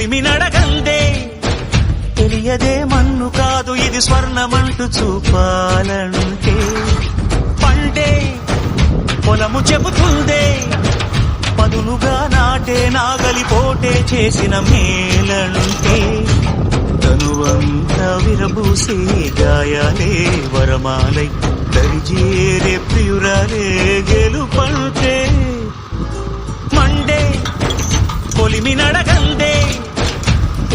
కొలిమి నడగందే తెలియదే మన్ను కాదు ఇది స్వర్ణమంటూ చూపాలంటే. పండే పొలము చెబుతుందే. పదునుగా నాటే నాగలి పోటే చేసిన మేలంటే. తనువంత విరబూసే గాయాలే వరమాలై. దరిజేరే ప్రియురాలే గెలుపంటే. మండే పొలిమి నడగందే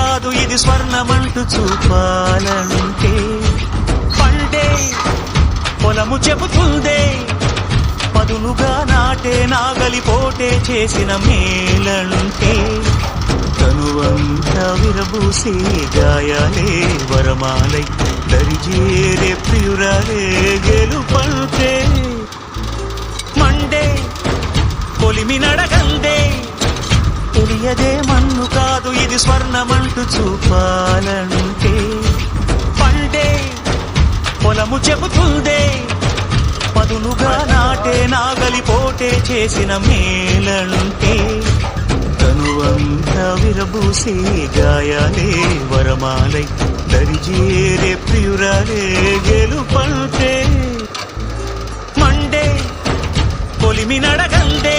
కాదు ఇది స్వర్ణమంటూ చూపాలంటే. పండే పొలము చెబుతుందే. పదునుగా నాటే నాగలి పోటే చేసిన మేలంటే. తనువంతా విరబూసే గాయాలే వరమాలై దరిజేరే ప్రియురాలే గెలుపంటే మండే కొలిమి నడగందే తెలియదే మన్ను కాదు స్వర్ణమంటూ చూపాలంటే పండే పొలము చెబుతుందే. పదునుగా నాటే నాగలి పోటే చేసిన మేలంటే తనువంత విరబూసే గాయాలే వరమాలై దరిజేరే ప్రియురాలే గెలుపంటే మండే కొలిమి నడగందే.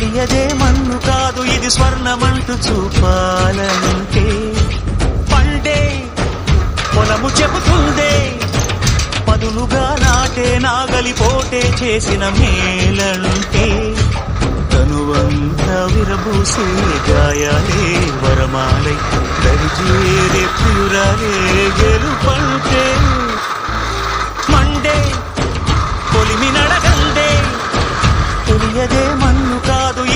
తెలియదే మన్ను కాదు ఇది స్వర్ణమంటూ చూపాలంటే పండే పొలము చెబుతుందే పదునుగా నాటే నాగలి పోటే చేసిన మేలంటే తనువంత విరబూసే గాయాలే వరమాలై దరిజేరే ప్రియురాలే గెలుపంటే. మండే కొలిమి నడగందే తెలియదే మన్ను కాదు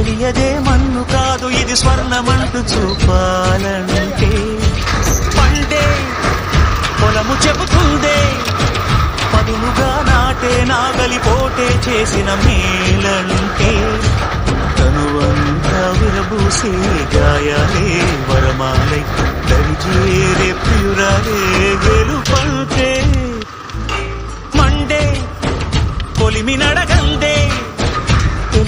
తెలియదే మన్ను కాదు ఇది స్వర్ణమంటూ చూపాలంటే. పండే పొలము చెబుతుందే పదునుగా నాటే నాగలి పోటే చేసిన మేలంటే. తనువంతా విరబూసే గాయాలే వరమాలై దరిచేరే ప్రియురాలే వెలుపంటే మండే కొలిమి నడగందే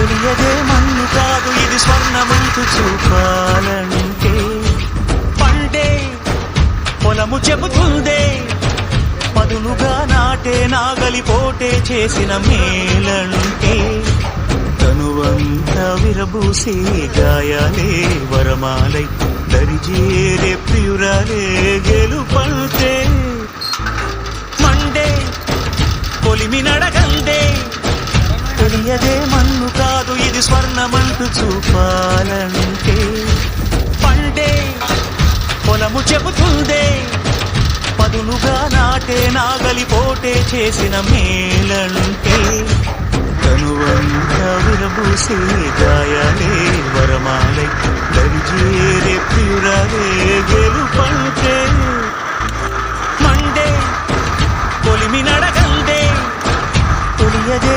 తెలియదే మన్ను కాదు ఇది స్వర్ణమంతు చూపాలంటే. పండే పొలము చెబుతుందే పదునుగా నాటే నాగలి పోటే చేసిన మేలంటే. తనువంత విరబూసే గాయాలే వరమాలై దరిజేరే ప్రియురాలే గెలుపంటే మండే పొలిమి నడగందే తెలియదే మన్ను కాదు ఇది స్వర్ణమంటూ చూపాలంటే. పండే పొలము చెబుతుందే పదునుగా నాటే నాగలి పోటే చేసిన మేలంటే. తనువంత విరబూసే గాయాలే వరమాలై దరిజేరే ప్రియురాలే గెలుపంటే మండే కొలిమి నడగందే తెలియదే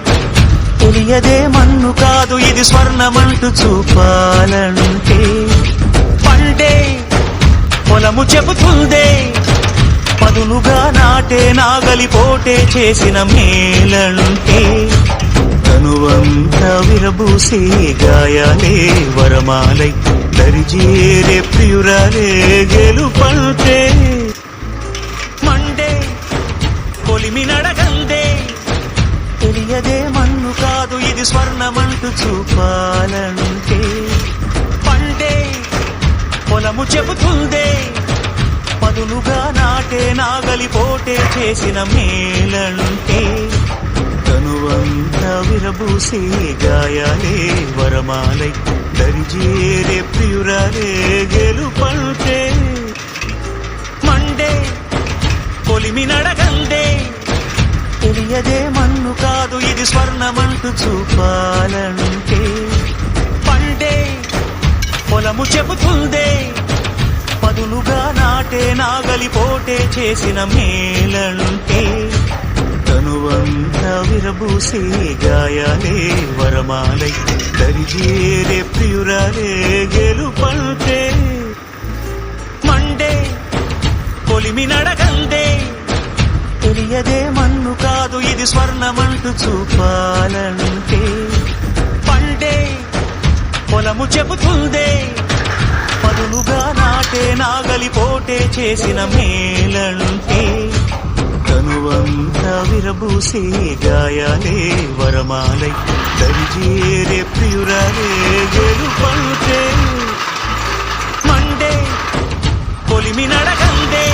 తెలియదే మన్ను కాదు ఇది స్వర్ణమంటూ చూపాలంటే. పండే పొలము చెబుతుందే పదునుగా నాటే నాగలి పోటే చేసిన మేలంటే. తనువంత విరబూసే గాయాలే వరమాలై దరిజేరే ప్రియురాలే గెలుపంటే. మండే కొలిమి నడగందే తెలియదే మన్ను కాదు ఇది స్వర్ణమంటూ చూపాలంటే. పండే పొలము చెబుతుందే పదులుగా నాటే నాగలి పోటే చేసిన మేలంటే. తనువంత విరబూసే గాయాలే వరమాలై దరిజేరే ప్రియురాలే గెలుపంటే. మండే కొలిమి నడగందే తెలియదే మన్ను కాదు ఇది స్వర్ణమంటూ చూపాలంటే. పండే పొలము చెబుతుందే పదునుగా నాటే నాగలి పోటే చేసిన మేలంటే. తనువంత విరబూసే గాయాలే వరమాలై దరిజేరే ప్రియురాలే గెలుపంటే. మండే పొలిమి నడగందే తెలియదే మన్ను కాదు ఇది స్వర్ణమంటూ చూపాలంటే. పండే పొలము చెబుతుందే. పదులుగా నాటే నాగలి పోటే చేసిన మేలంటే. తనువంత విరబూసే గాయాలే వరమాలై దరిజేరే ప్రియురాలే గెలుపంటే మండే పొలిమి నడకందే.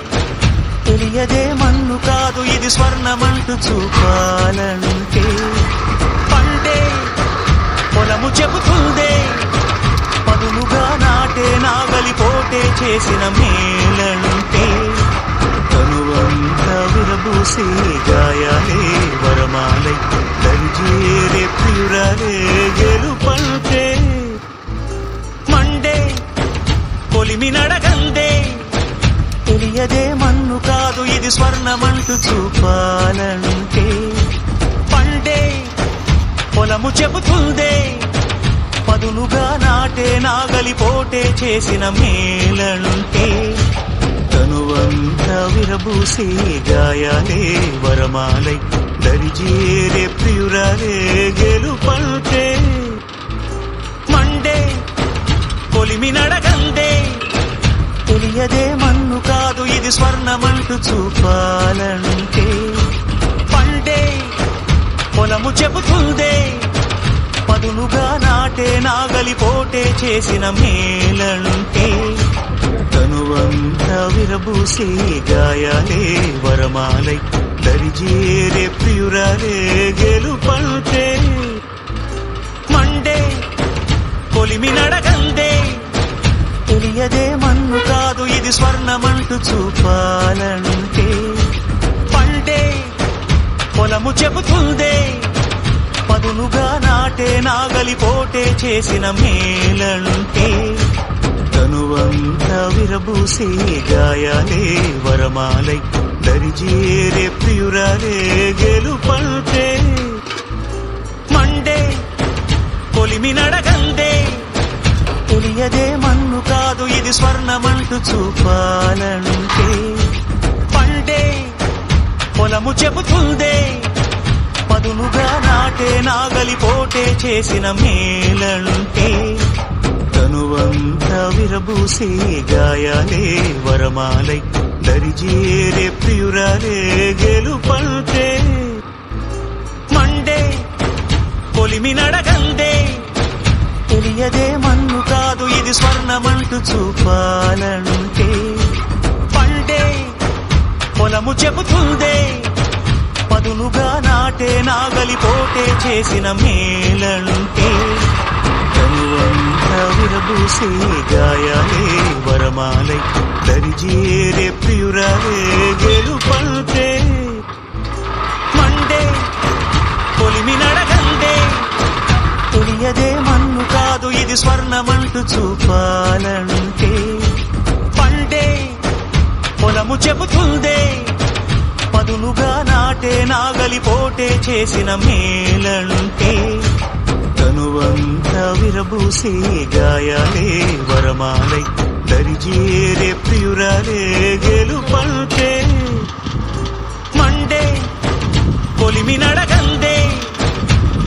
తెలియదే మన్ను కాదు ఇది స్వర్ణమంటూ చూపాలంటే. పండే పొలము చెబుతుందే పదునుగా నాటే నాగలి పోటే చేసిన మేలంటే. తనువంత విరబూసే గాయాలే వరమాలై దరిజేరే ప్రియురాలే గెలుపంటే మండే కొలిమి నడగందే తెలియదే మన్ను కాదు ఇది స్వర్ణమంటూ చూపాలంటే. పండే పొలము చెబుతుందే పదునుగా నాటే నాగలి పోటే చేసిన మేలంటే. తనువంత విరబూసే గాయాలే వరమాలై దరిజేరే ప్రియురాలే గెలుపంటే మండే కొలిమి నడగందే తెలియదే మన్ను కాదు ఇది స్వర్ణమంటూ చూపాలంటే. పండే పొలము చెబుతుందే. పదునుగా నాటే నాగలి పోటే చేసిన మేలంటే. తనువంత విరబూసే గాయాలే వరమాలై దరిజేరే ప్రియురాలే గెలుపంటే. కొలిమి నడగందే. తెలియదే మన్ను నాకు ఇది స్వర్ణమంటూ చూపాలంటే. పండే పొలము చెబుతుందే. పదునుగా నాటే నాగలి పోటే చేసిన మేలంటే. తనువంత విరబూసే గాయాలే వరమాలై దరిజేరే ప్రియురాలే గెలుపంటే. మండే కొలిమి నడగందే తెలియదే మన్ను కాదు ఇది స్వర్ణమంటూ చూపాలంటే. పండే పొలము చెబుతుందే పదునుగా నాటే నాగలి పోటే చేసిన మేలంటే. తనువంత విరబూసే గాయాలే వరమాలై దరిజేరే ప్రియురాలే గెలుపంటే మండే పొలిమి నడగందే తెలియదే మన్ను కాదు ఇది స్వర్ణమంటూ చూపాలంటే. పండే పొలము చెబుతుందే పదునుగా నాటే నాగలి పోటే చేసిన మేలంటే. తనువంత విరబూసే గాయాలే వరమాలై దరిజేరే ప్రియురాలే గెలుపంటే మండే పొలిమి నడగండే తెలియదే మన్ను స్వర్ణమంటూ చూపాలంటే. పండే పొలము చెబుతుందే పదునుగా నాటే నాగలి పోటే చేసిన మేలంటే. తనువంత విరబూసే గాయాలే వరమాలై దరిజేరే ప్రియురాలే గెలుపంటే మండే కొలిమి నడగందే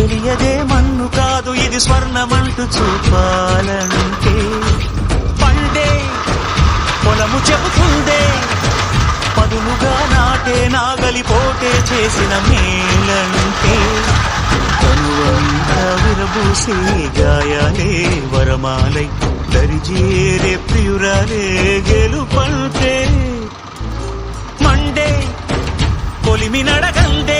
తెలియదే మన్ను కాదు ఇది స్వర్ణమంటూ చూపాలంటే. పండే పొలము చెబుతుందే పదునుగా నాటే నాగలి పోటే చేసిన మేలంటే. తనువంత విరబూసే గాయాలే వరమాలై దరిజేరే ప్రియురాలే గెలుపంటే మండే కొలిమి నడగందే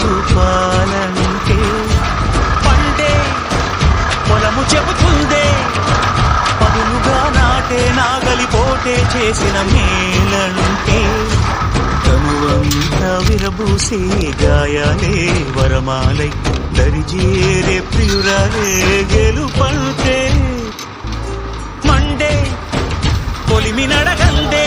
చూపాలంటే పండే పొలము చెబుతుందే. పదులుగా నాటే నాగలి పోటే చేసిన మేలంటే తనువంత విరబూసే గాయాలే వరమాలై దరిజేరే ప్రియురాలే గెలుపంటే మండే పొలిమి నడగందే.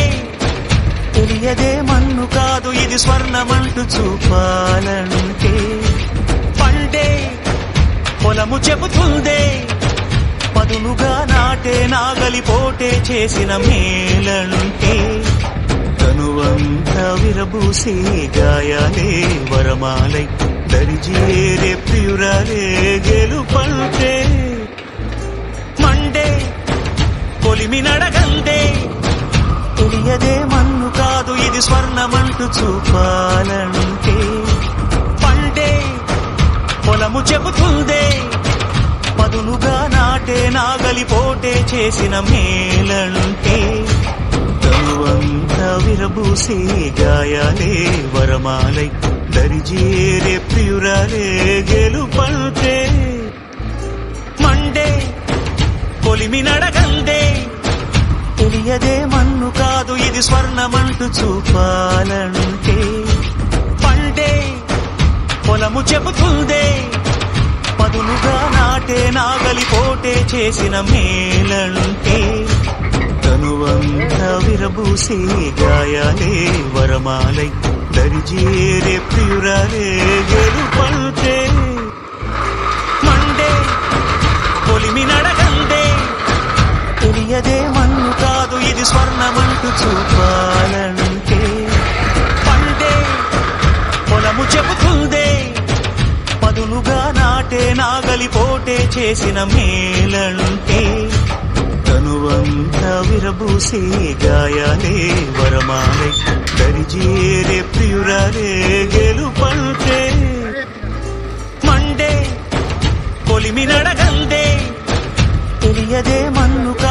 తెలియదే మన్ను కాదు ఇది స్వర్ణమంటూ చూపాలంటే. పండే పొలము చెబుతుందే పదునుగా నాటే నాగలి పోటే చేసిన మేలంటే. తనువంత విరబూసే గాయాలే వరమాలై దరిజేరే ప్రియురాలే గెలుపంటే మండే కొలిమి నడగందే తెలియదే మన్ను ఇది చూపాలంటే పండే పొలము చెబుతుందే పదునుగా నాటే నాగలి పోటే చేసిన మేలంటే తనువంత విరబూసే గాయాలే వరమాలై దరిజేరే ప్రియురాలే గెలుపంటే మండే కొలిమి నడగందే తెలియదే మన్ను కాదు ఇది స్వర్ణమంటూ చూపాలంటే. పండే పొలము చెబుతుందే పదునుగా నాటే నాగలి పోటే చేసిన మేలంటే. తనువంత విరబూసే గాయాలే వరమాలై దరిజేరే ప్రియురాలే గెలుపంటే మండే పొలిమి నడగందే తెలియదే కాదు ఇది స్వర్ణమంటూ చూపాలంటే. పండే పొలము చెబుతుందే. పదునుగా నాటే నాగలి పోటే చేసిన మేలంటే. తనువంత విరబూసే గాయాలే వరమాలే దరిజేరే ప్రియురాలే గెలుపంటే. మండే కొలిమి నడగందే తెలియదే మన్నుగా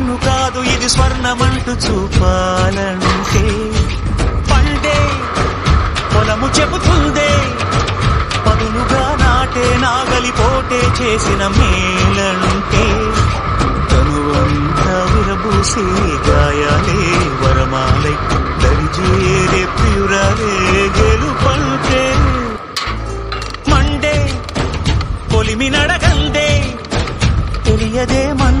కాదు ఇది స్వర్ణమంటూ చూపాలంటే. పండే పొలము చెబుతుందే. పదునుగా నాటే నాగలి పోటే చేసిన మేలంటే. తనువంత విరబూసే గాయాలే వరమాలై దరిచేరే ప్రియురాలే గెలుపంటే మండే పొలిమి నడగందే తెలియదే మన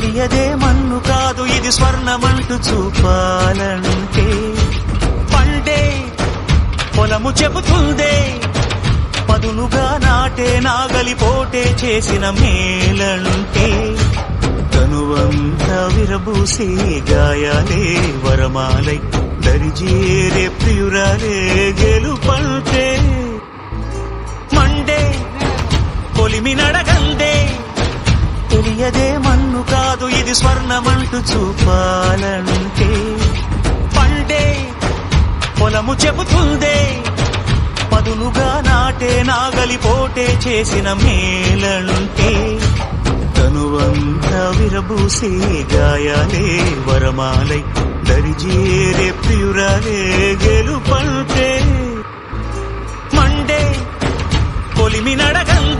తెలియదే మన్ను కాదు ఇది స్వర్ణమంటూ చూపాలంటే. పండే పొలము చెబుతుందే పదునుగా నాటే నాగలి పోటే చేసిన మేలంటే. తనువంత విరబూసే గాయాలే వరమాలై దరిజేరే ప్రియురాలే గెలుపంటే మండే పొలిమి నడగందే తెలియదే మన్ను కాదు ఇది స్వర్ణమంటూ చూపాలంటే. పండే పొలము చెబుతుందే పదునుగా నాటే నాగలి పోటే చేసిన మేలంటే. తనువంత విరబూసే గాయాలే వరమాలై దరిజేరే ప్రియురాలే గెలుపంటే. మండే పొలిమి నడగందే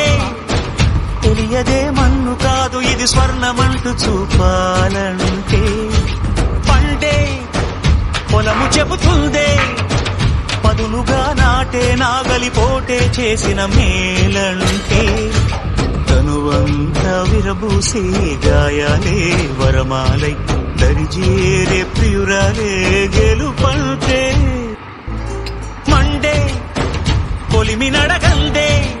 తెలియదే మన్ను కాదు ఇది స్వర్ణమంటూ చూపాలంటే. పండే పొలము చెబుతుందే పదునుగా నాటే నాగలి పోటే చేసిన మేలంటే. తనువంత విరబూసే గాయాలే వరమాలై దరిజేరే ప్రియురాలే గెలుపంటే. మండే పొలిమి నడగందే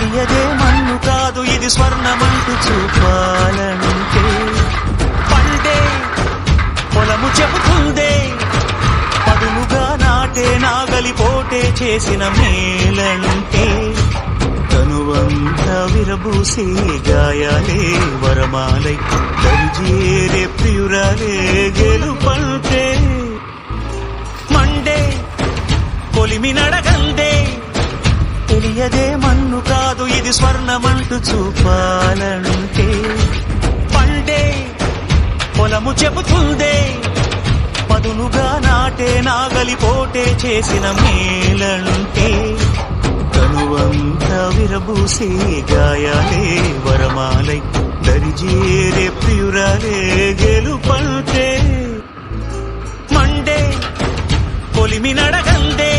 తెలియదే మన్ను కాదు ఇది స్వర్ణమంటూ చూపాలంటే. పండే పొలము చెబుతుందే పదునుగా నాటే నాగలి పోటే చేసిన మేలంటే. తనువంత విరబూసే గాయాలే వరమాలై దరిజేరే ప్రియురాలే గెలుపంటే మండే కొలిమి నడగందే తెలియదే మన్ను కాదు ఇది స్వర్ణమంటూ చూపాలంటే. పండే పొలము చెబుతుందే పదునుగా నాటే నాగలి పోటే చేసిన మేలంటే. తనువంత విరబూసే గాయాలే వరమాలై దరిజేరే ప్రియురాలే గెలుపంటే. మండే కొలిమి నడగందే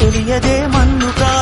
తెలియదే మన్ను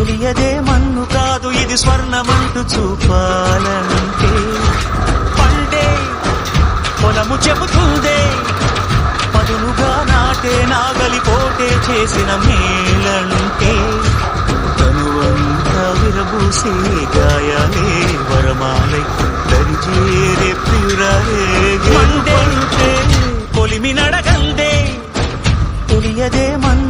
తెలియదే మన్ను కాదు ఇది స్వర్ణమంటూ చూపాలంటే. పండే పొలము చెబుతుందే పదునుగా నాటే నాగలి పోటే చేసిన మేలంటే. తనువంత విరబూసే గాయాలే వరమాలై దరిజేరే ప్రియురాలే. కొలిమి నడగందే తెలియదే మన్ను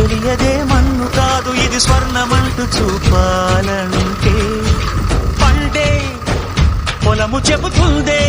తెలియదే మన్ను కాదు ఇది స్వర్ణమంటూ చూపాలంటే. పండే పొలము చెబుతుందే